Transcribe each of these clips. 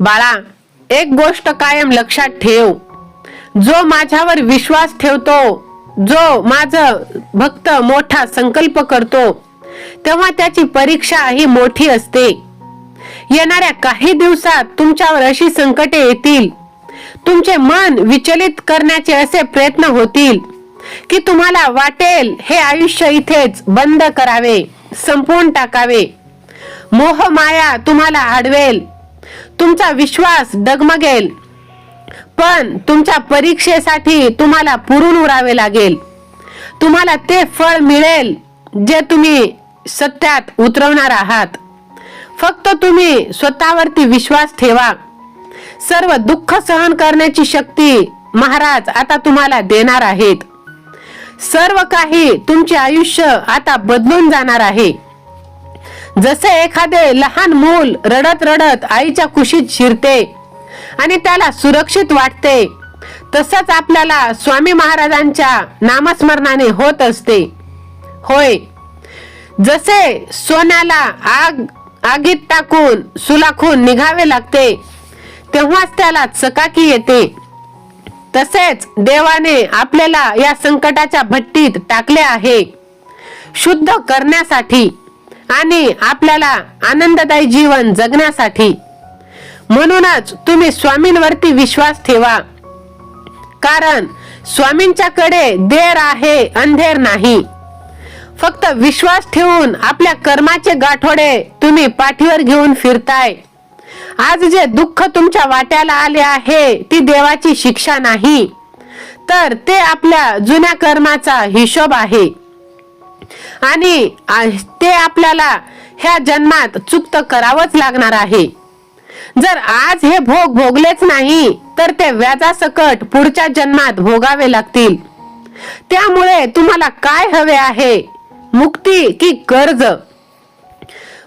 बाळा एक गोष्ट कायम लक्षात ठेव. जो माझ्यावर विश्वास ठेवतो जो माझ भक्त मोठा संकल्प करतो तेव्हा त्याची परीक्षा ही मोठी असते. येणाऱ्या काही दिवसात तुमच्यावर अशी संकटे येतील. तुमचे मन विचलित करण्याचे असे प्रयत्न होतील की तुम्हाला वाटेल हे आयुष्य इथेच बंद करावे संपवून टाकावे. मोह माया तुम्हाला आडवेल. तुमचा विश्वास डगमगेल. पण तुमच्या परीक्षेसाठी तुम्हाला पुरून उरावे लागेल. तुम्हाला ते फळ मिळेल जे तुम्ही सत्यात उतरवणार आहात. फक्त तुम्ही स्वतःवरती विश्वास ठेवा. सर्व दुःख सहन करण्याची शक्ती महाराज आता तुम्हाला देणार आहेत. सर्व काही तुमचे आयुष्य आता बदलून जाणार आहे. जसे एखादे लहान मूल रडत रडत आईच्या कुशीत शिरते आणि त्याला सुरक्षित वाटते तसंच आपल्याला स्वामी महाराजांच्या नामस्मरणाने होत असते. होय जसे सोन्याला आग आगीत टाकून सुलाखून निघावे लागते तेव्हाच त्याला चकाकी येते. तसेच देवाने आपल्याला या संकटाच्या भट्टीत टाकले आहे. शुद्ध करण्यासाठी आणि आपल्याला आनंददायी जीवन जगण्यासाठी. म्हणूनच तुम्ही स्वामींवरती विश्वास ठेवा. कारण स्वामींच्याकडे देर आहे अंधेर नाही. फक्त विश्वास ठेवून आपल्या कर्माचे गाठोडे तुम्ही पाठीवर घेऊन फिरताय. आज जे दुःख तुमच्या वाट्याला आले आहे ती देवाची शिक्षा नाही. तर ते आपल्या जुन्या कर्माचा हिशोब आहे. आणि ते आपल्याला ह्या जन्मात चुक्त करावंच लागणार आहे. जर आज हे भोग भोगलेच नाही तर ते व्याजासकट पुढच्या जन्मात भोगावे लागतील. त्यामुळे तुम्हाला काय हवे आहे? मुक्ती की कर्ज?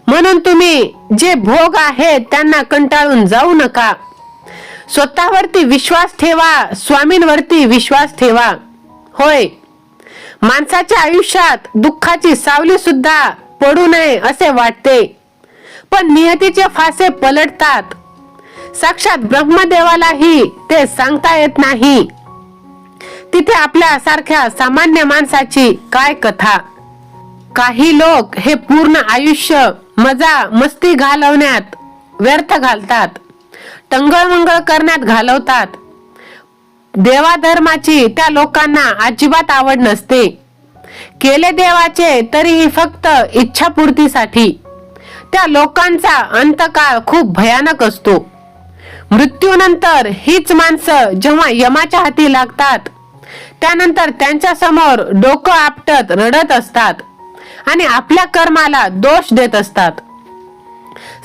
म्हणून तुम्ही जे भोग आहेत त्यांना कंटाळून जाऊ नका. स्वतःवरती विश्वास ठेवा स्वामींवरती विश्वास ठेवा. होय माणसाच्या आयुष्यात दुःखाची सावली सुद्धा पडू नये असे वाटते. पण नियतीचे फासे पलटतात. साक्षात ब्रह्मदेवालाही ते सांगता येत नाही. तिथे आपल्या सारख्या सामान्य माणसाची काय कथा? काही लोक हे पूर्ण आयुष्य मजा मस्ती घालवण्यात व्यर्थ घालतात. टंगळमंगळ करण्यात घालवतात. देवाधर्माची त्या लोकांना अजिबात आवड नसते. केले देवाचे तरीही फक्त इच्छापूर्तीसाठी. त्या लोकांचा अंतकाळ खूप भयानक असतो. मृत्यूनंतर हीच माणसं जेव्हा यमाच्या हाती लागतात त्यानंतर त्यांच्यासमोर डोकं आपटत रडत असतात आणि आपल्या कर्माला दोष देत असतात.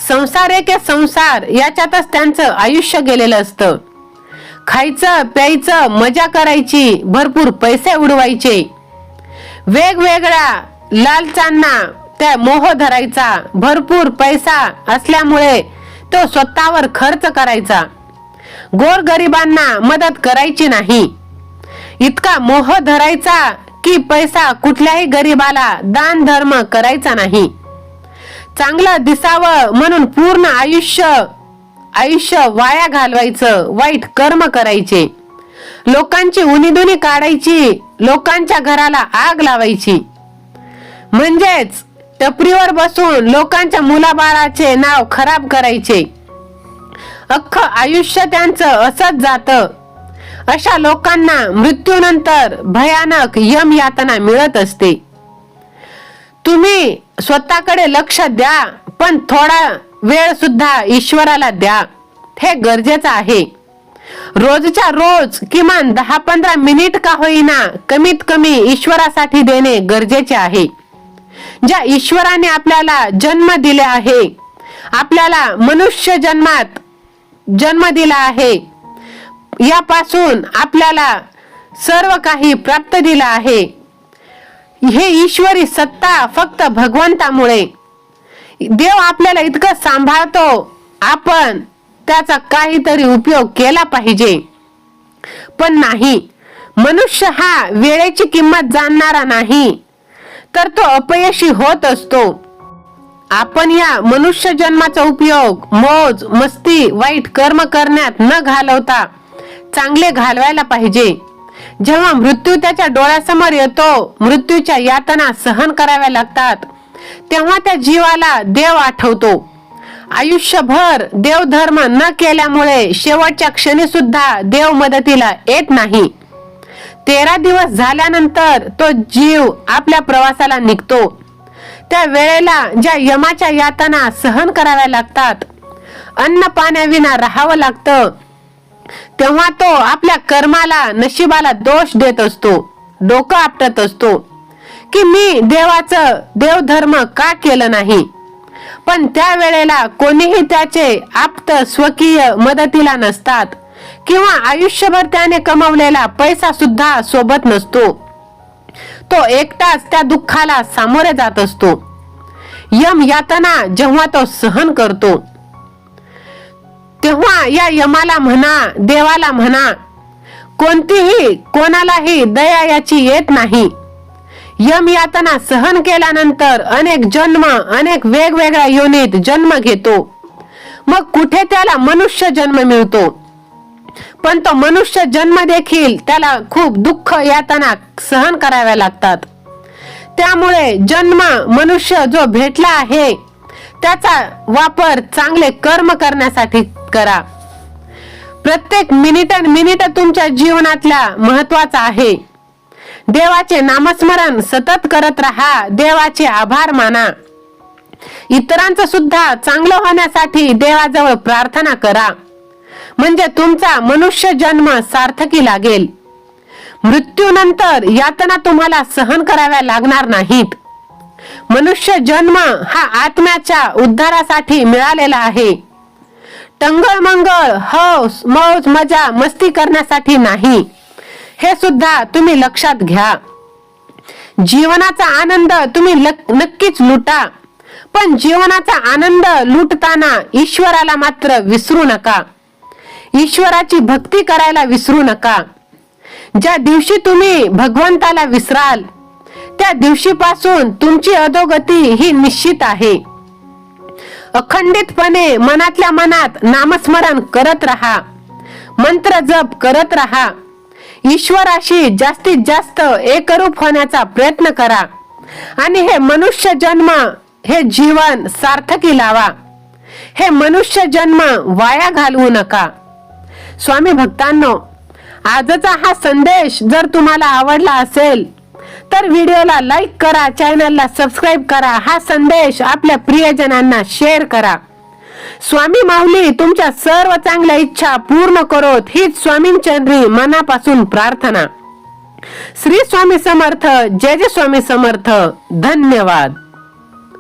संसार एके संसार याच्यातच त्यांचं आयुष्य गेलेलं असतं. खायचं प्यायचं मजा करायची भरपूर पैसे उडवायचे. वेगवेगळ्या लालचांना त्या मोह धरायचा भरपूर पैसा असल्यामुळे तो स्वतःवर खर्च करायचा. गोर गरिबांना मदत करायची नाही. इतका मोह धरायचा की पैसा कुठल्याही गरिबाला दान धर्म करायचा नाही. चांगलं दिसावं म्हणून पूर्ण आयुष्य आयुष्य वाया घालवायचं वाईट कर्म करायचे. लोकांची उनीदुनी काढायची लोकांच्या घराला आग लावायची. म्हणजेच टपरीवर बसून लोकांच्या मुलाबाळाचे नाव खराब करायचे. अख्ख आयुष्य त्यांचं असंच जात. अशा लोकांना मृत्यूनंतर भयानक यम यातना मिळत असते. तुम्ही स्वतःकडे लक्ष द्या पण थोडा वेळ सुद्धा ईश्वराला द्या. हे गरजेचं आहे. रोजच्या रोज किमान दहा पंधरा मिनिट का होईना कमीत कमी ईश्वरासाठी देणे गरजेचे आहे. ज्या ईश्वराने आपल्याला जन्म दिले आहे आपल्याला मनुष्य जन्मात जन्म दिला आहे यापासून आपल्याला सर्व काही प्राप्त दिलं आहे. हे ईश्वरी सत्ता फक्त भगवंतामुळे देव आपल्याला इतकं सांभाळतो. आपण त्याचा काहीतरी उपयोग केला पाहिजे. पण नाही. मनुष्य हा वेळेची किंमत जाणणारा नाही. तर तो अपयशी होत असतो. आपण या मनुष्य जन्माचा उपयोग मोज मस्ती वाईट कर्म करण्यात न घालवता चांगले घालवायला पाहिजे. जेव्हा मृत्यू त्याच्या डोळ्यासमोर येतो मृत्यूच्या यातना सहन कराव्या लागतात. तेव्हा त्या जीवाला देव आठवतो. आयुष्यभर देवधर्म न केल्यामुळे शेवटच्या क्षणी सुद्धा देव मदतीला येत नाही. तेरा दिवस झाल्यानंतर तो जीव आपल्या प्रवासाला निघतो. त्या वेळेला ज्या यमाच्या यातना सहन कराव्या लागतात अन्न पाण्याविना राहावं लागतं तेव्हा तो आपल्या कर्माला नशिबाला दोष देत असतो डोकं आपटत असतो. की मी देवाचं देवधर्म का केलं नाही? पण त्या वेळेला कोणीही त्याचे आप्त स्वकीय मदतीला नसतात किंवा आयुष्यभर त्याने कमवलेला पैसा सुद्धा सोबत नसतो. तो एकटाच त्या दुःखाला सामोरे जात असतो. यम यातना जेव्हा तो सहन करतो. तेव्हा या यमाला म्हणा देवाला म्हणा कोणतीही कोणालाही दया याची येत नाही. यम यातना सहन केल्यानंतर अनेक जन्म अनेक वेगवेगळ्या योनीत जन्म घेतो. मग कुठे त्याला मनुष्य जन्म मिळतो? पण तो मनुष्य जन्म देखील त्याला खूप दुःख यातना सहन कराव्या लागतात. त्यामुळे जन्म मनुष्य जो भेटला आहे त्याचा वापर चांगले कर्म करण्यासाठी करा. प्रत्येक मिनिट मिनिट तुमच्या जीवनातल्या महत्त्वाचा आहे. देवाचे नामस्मरण सतत करत राहा देवाचे आभार माना. इतरांचं सुद्धा चांगलं होण्यासाठी देवाजवळ प्रार्थना करा. म्हणजे तुमचा मनुष्य जन्म सार्थकी लागेल. मृत्यूनंतर यातना तुम्हाला सहन कराव्या लागणार नाहीत. मनुष्य जन्म हा आत्म्याच्या उद्धारासाठी मिळालेला आहे. टंगळ मंगळ हौस मौज मजा मस्ती करण्यासाठी नाही. हे सुद्धा तुम्ही लक्षात घ्या. जीवनाचा आनंद तुम्ही नक्कीच लुटा. पण जीवनाचा आनंद लुटताना ईश्वराला मात्र विसरू नका. ईश्वराची भक्ती करायला विसरू नका. ज्या दिवशी तुम्ही भगवंताला विसराल त्या दिवशीपासून तुमची अधोगती ही निश्चित आहे. अखंडितपणे मनातल्या मनात नामस्मरण करत राहा. मंत्र जप करत राहा. ईश्वराशी जास्तीत जास्त एकरूप होण्याचा प्रयत्न करा. आणि हे मनुष्य जन्म हे जीवन सार्थकी लावा. हे मनुष्य जन्म वाया घालवू नका. स्वामी भक्तांनो आजचा हा संदेश जर तुम्हाला आवडला असेल तर व्हिडिओला लाईक करा चॅनलला सबस्क्राईब करा. हा संदेश आपल्या प्रियजनांना शेअर करा. स्वामी माऊली तुमच्या सर्व चांगल्या इच्छा पूर्ण करोत. हीच स्वामींचंद्री मनापासून प्रार्थना. श्री स्वामी समर्थ जय जय स्वामी समर्थ. धन्यवाद.